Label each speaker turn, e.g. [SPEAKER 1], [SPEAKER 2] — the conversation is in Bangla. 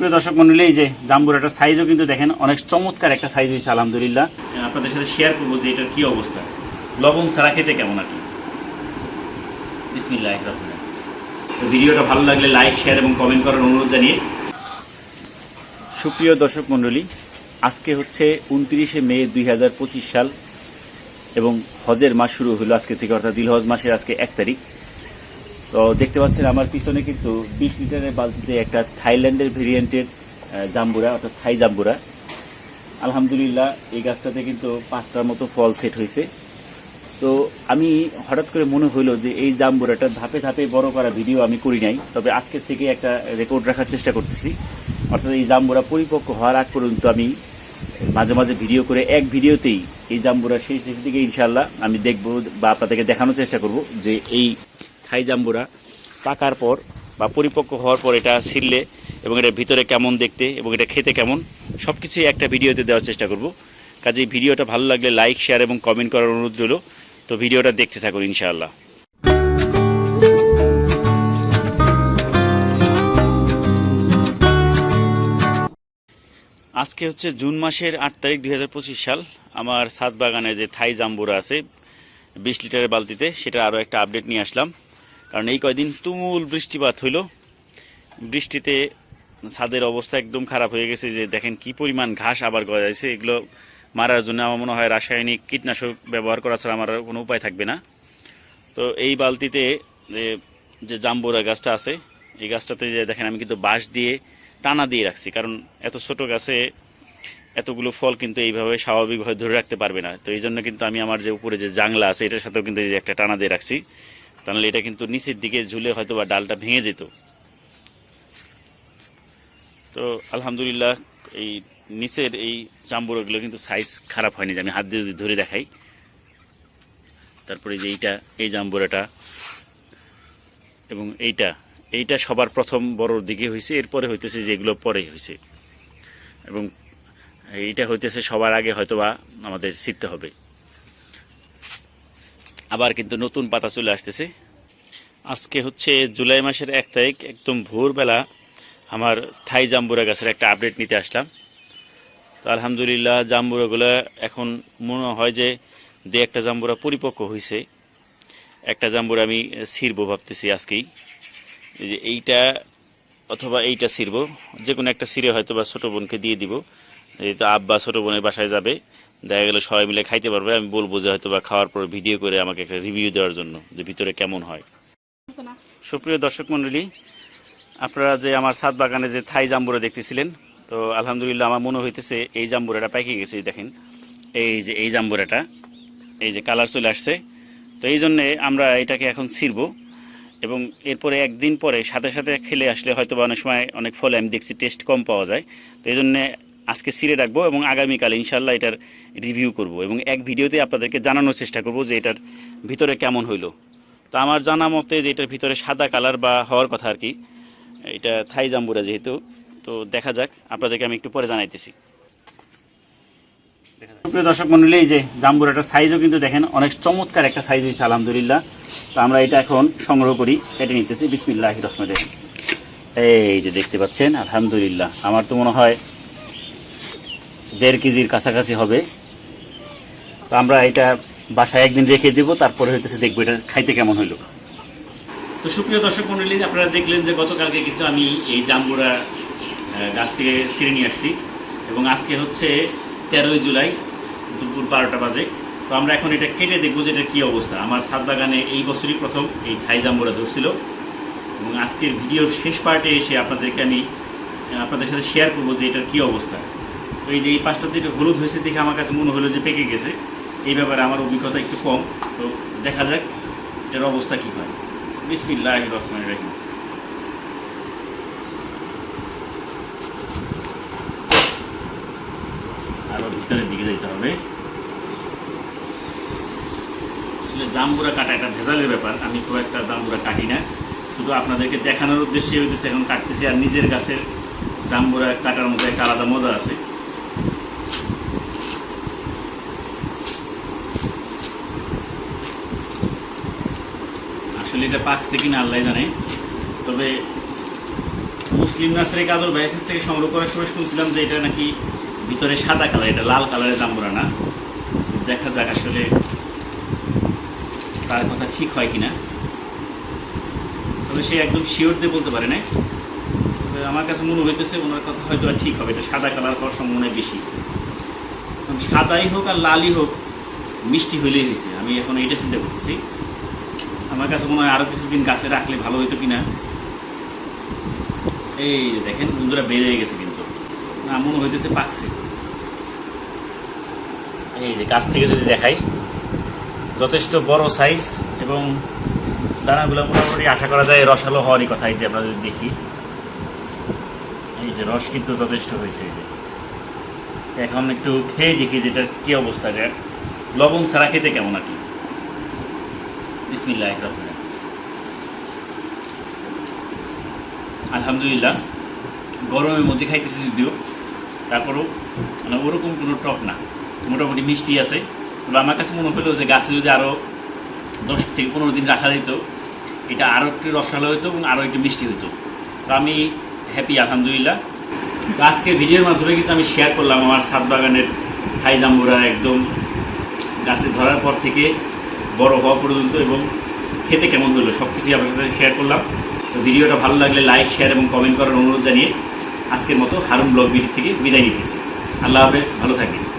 [SPEAKER 1] সুপ্রিয় দর্শক মন্ডলী এই যে জাম্বুরাটার সাইজও কিন্তু দেখেন অনেক চমৎকার একটা সাইজ হয়েছে আলহামদুলিল্লাহ। আপনাদের সাথে শেয়ার করব যে এটার কি অবস্থা। লবণ ছাড়া খেতে কেমন আর কি? বিসমিল্লাহ রহমান। তো ভিডিওটা ভালো লাগলে লাইক শেয়ার এবং কমেন্ট করার অনুরোধ জানিয়ে সুপ্রিয় দর্শক মণ্ডলী আজকে হচ্ছে উনত্রিশে মে দুই হাজার পঁচিশ সাল এবং হজের মাস শুরু হলো আজকে থেকে অর্থাৎ দিলহজ মাসের আজকে এক তারিখ। তো দেখতে পাচ্ছেন আমার পিছনে কিন্তু বিশ লিটারের বালতিতে একটা থাইল্যান্ডের ভেরিয়েন্টের জাম্বুরা, অর্থাৎ থাই জাম্বুরা। আলহামদুলিল্লাহ, এই গাছটাতে কিন্তু পাঁচটার মতো ফল সেট হয়েছে। তো আমি হঠাৎ করে মনে হইল যে এই জাম্বুরাটা ধাপে ধাপে বড় করা ভিডিও আমি করি নাই, তবে আজকের থেকে একটা রেকর্ড রাখার চেষ্টা করতেছি। অর্থাৎ এই জাম্বুরা পরিপক্ক হওয়ার আগ পর্যন্ত আমি মাঝে মাঝে ভিডিও করে এক ভিডিওতেই এই জাম্বুরা শেষ শেষের দিকে ইনশাল্লাহ আমি দেখব বা আপনাদেরকে দেখানোর চেষ্টা করব যে এই থাই জাম্বুরা পাকার পর বা পরিপক্ক হওয়ার পর এটা ছিললে এবং এটা ভিতরে কেমন দেখতে এবং এটা খেতে কেমন সব কিছুই একটা ভিডিওতে দেওয়ার চেষ্টা করব। কাজে ভিডিওটা ভালো লাগলে লাইক, শেয়ার এবং কমেন্ট করার অনুরোধ রইল। তো ভিডিওটা দেখতে থাকুন ইনশাআল্লাহ। আজকে হচ্ছে জুন মাসের আট তারিখ দু হাজার পঁচিশ সাল। আমার ছাদ বাগানে যে থাই জাম্বুরা আছে, বিশ লিটারের বালতিতে, সেটা আরও একটা আপডেট নিয়ে আসলাম। কারণ এই কয়দিন তুমুল বৃষ্টিপাত হইল। বৃষ্টিতে ছাদের অবস্থা একদম খারাপ হয়ে গেছে যে দেখেন কি পরিমাণ ঘাস আবার গজাইছে। এগুলো মারার জন্য আমার মনে হয় রাসায়নিক কীটনাশক ব্যবহার করা ছাড়া আমার কোনো উপায় থাকবে না। তো এই বালতিতে যে জাম্বুরা গাছটা আছে, এই গাছটাতে যে দেখেন আমি কিন্তু বাঁশ দিয়ে টানা দিয়ে রাখছি। কারণ এত ছোট গাছে এতগুলো ফল কিন্তু এইভাবে স্বাভাবিকভাবে ধরে রাখতে পারবে না। তো এই জন্য কিন্তু আমি আমার যে উপরে যে জাংলা আছে, এটার সাথেও কিন্তু একটা টানা দিয়ে রাখছি। তাহলে এটা কিন্তু নিচের দিকে ঝুলে হয়তো বা ডালটা ভেঙে যেত। তো আলহামদুলিল্লাহ, এই নিচের এই চাম্বুরগুলো কিন্তু সাইজ খারাপ হয়নি যে আমি হাত দিয়ে যদি ধরে দেখাই। তারপরে যে এইটা, এই জাম্বুরাটা এবং এইটা এইটা সবার প্রথম বড়র দিকে হয়েছে, এরপরে হইতেছে যেগুলো পরে হয়েছে। এবং এইটা হইতেছে সবার আগে হয়তোবা আমাদের শিখতে হবে। আবার কিন্তু নতুন পাতা চলে আসতেছে। আজকে হচ্ছে জুলাই মাসের এক তারিখ, একদম ভোরবেলা আমার থাই জাম্বুরা গাছের একটা আপডেট নিতে আসলাম। তো আলহামদুলিল্লাহ জাম্বুরাগুলো এখন মনে হয় যে দু একটা জাম্বুরা পরিপক্ক হয়েছে। একটা জাম্বুরা আমি ছিড়বো ভাবতেছি আজকেই। যে এইটা অথবা এইটা ছিড়ব যে কোনো একটা ছিঁড়ে হয়তো বা ছোটো বোনকে দিয়ে দিব। এই তো আব্বা ছোটো বোনের বাসায় যাবে। দেখা গেলে সবাই মিলে খাইতে পারবে, আমি বলব যে হয়তো বা খাওয়ার পর ভিডিও করে আমাকে একটা রিভিউ দেওয়ার জন্য, যে ভিতরে কেমন হয়। সুপ্রিয় দর্শক মণ্ডলী আপনারা যে আমার ছাদ বাগানে যে থাই জাম্বুরা দেখতেছিলেন, তো আলহামদুলিল্লাহ আমার মনে হইতেছে এই জাম্বুরাটা পাইকে গেছে দেখেন। এই যে, এই জাম্বুরাটা, এই যে কালার চলে আসছে। তো এই জন্যে আমরা এটাকে এখন ছিড়বো এবং এরপরে একদিন পরে সাথে সাথে খেলে আসলে হয়তো বা অনেক সময় অনেক ফলে আমি দেখছি টেস্ট কম পাওয়া যায়। তো এই জন্যে আজকে ছিঁড়ে রাখব এবং আগামীকাল ইনশাল্লাহ এটার রিভিউ করব এবং এক ভিডিওতে আপনাদেরকে জানানোর চেষ্টা করব যে এটার ভিতরে কেমন হইল। তো আমার জানা মতে যে এটার ভিতরে সাদা কালার বা হওয়ার কথা আর কি, এটা থাই জাম্বুরা যেহেতু, তো দেখা যাক, আপনাদেরকে আমি একটু পরে জানাইতেছি। দর্শক মন্ডলী, এই যে জাম্বুরাটার সাইজও কিন্তু দেখেন, অনেক চমৎকার একটা সাইজ হয়েছে, আলহামদুলিল্লাহ। তো আমরা এটা এখন সংগ্রহ করি, কেটে নিতেছি বিসমিল্লাহ রহমান রহিম। এই যে দেখতে পাচ্ছেন, আলহামদুলিল্লাহ। আমার তো মনে হয় দেড় কেজির কাছাকাছি হবে। তো আমরা এটা বাসায় একদিন রেখে দেবো, তারপরে হইতেছে দেখব এটা খাইতে কেমন হইল। তো সুপ্রিয় দর্শক মন্ডলী, আপনারা দেখলেন যে গতকালকে কিন্তু আমি এই জাম্বুরা গাছ থেকে ছিঁড়ে নিয়ে আসছি এবং আজকে হচ্ছে তেরোই জুলাই, দুপুর বারোটা বাজে। তো আমরা এখন এটা কেটে দেখব যে এটা কী অবস্থা। আমার ছাদ বাগানে এই বছরই প্রথম এই থাই জাম্বুরা ধরছিল এবং আজকের ভিডিওর শেষ পার্টে এসে আপনাদেরকে আমি আপনাদের সাথে শেয়ার করব যে এটার কী অবস্থা। এই যে এই পাঁচটা দিকে হলুদ হয়েছে দেখে আমার কাছে মনে হলো যে পেকে গেছে। এই ব্যাপারে আমার অভিজ্ঞতা একটু কম। তো দেখা যাক এটার অবস্থা কী হয়। বিসমিল্লাহ রহমান রাহিম। আরও ভিতরের দিকে যেতে হবে। আসলে জাম্বুরা কাটা একটা ভেজালের ব্যাপার। আমি খুব একটা জাম্বুরা কাটি না। শুধু আপনাদেরকে দেখানোর উদ্দেশ্যে হইতেছে, এখন কাটতেছি আর নিজের গাছের জাম্বুরা কাটার মধ্যে একটা আলাদা মজা আছে। আসলে এটা পাকছে কিনা আল্লাহ জানে। তবে মুসলিম নার্সারি কাজল ভাইয়ের কাছ থেকে সংগ্রহ করার সময় শুনছিলাম যে এটা নাকি ভিতরে সাদা কালার, এটা লাল কালারের জাম্বুরা না। দেখা যাক আসলে তার কথা ঠিক হয় কিনা। তবে সে একদম শিওর দিয়ে বলতে পারে না তবে আমার কাছে মনে হইতেছে ওনার কথা হয়তো আর ঠিক হবে, এটা সাদা কালার হওয়ার সম্ভাবনা বেশি। সাদাই হোক আর লালই হোক, মিষ্টি হইলেই হয়েছে আমি এখন এটা চিন্তা করতেছি। আমার কাছে মনে হয় আরও কিছুদিন গাছে রাখলে ভালো হইতো কিনা। এই দেখেন, বন্ধুরা বেড়ে গেছে কিন্তু। না, মনে হইতেছে পাকছে। এই যে গাছ থেকে যদি দেখাই, যথেষ্ট বড় সাইজ এবং দানাগুলো মোটামুটি আশা করা যায় রসালো হওয়ারই কথা এই যে আমরা যদি দেখি। এই যে রস কিন্তু যথেষ্ট হয়েছে। এখন একটু খেয়ে দেখি যেটা কি অবস্থা। লবণ ছাড়া খেতে কেমন আর কি? বিসমিল্লাহ রহমান আলহামদুলিল্লাহ, গরমের মধ্যে খাইতেছি যদিও, তারপরেও মানে ওরকম কোনো টক না, মোটামুটি মিষ্টি আছে। তবে আমার কাছে মনে হলো যে গাছে যদি আরও দশ থেকে পনেরো দিন রাখা যেত, এটা আরও একটু রসালো হতো এবং আরও একটু মিষ্টি হতো তো আমি হ্যাপি আলহামদুলিল্লাহ। তো আজকে ভিডিওর মাধ্যমে কিন্তু আমি শেয়ার করলাম আমার ছাদ বাগানের থাই জাম্বুরা একদম গাছে ধরার পর থেকে। বড় হওয়া পর্যন্ত এবং খেতে কেমন হলো সব কিছুই আপনার সাথে শেয়ার করলাম। তো ভিডিওটা ভালো লাগলে লাইক শেয়ার এবং কমেন্ট করার অনুরোধ জানিয়ে আজকের মতো হারুন ব্লগ ভিডিও থেকে বিদায় নিতেছি। আল্লাহ হাফেজ, ভালো থাকবেন।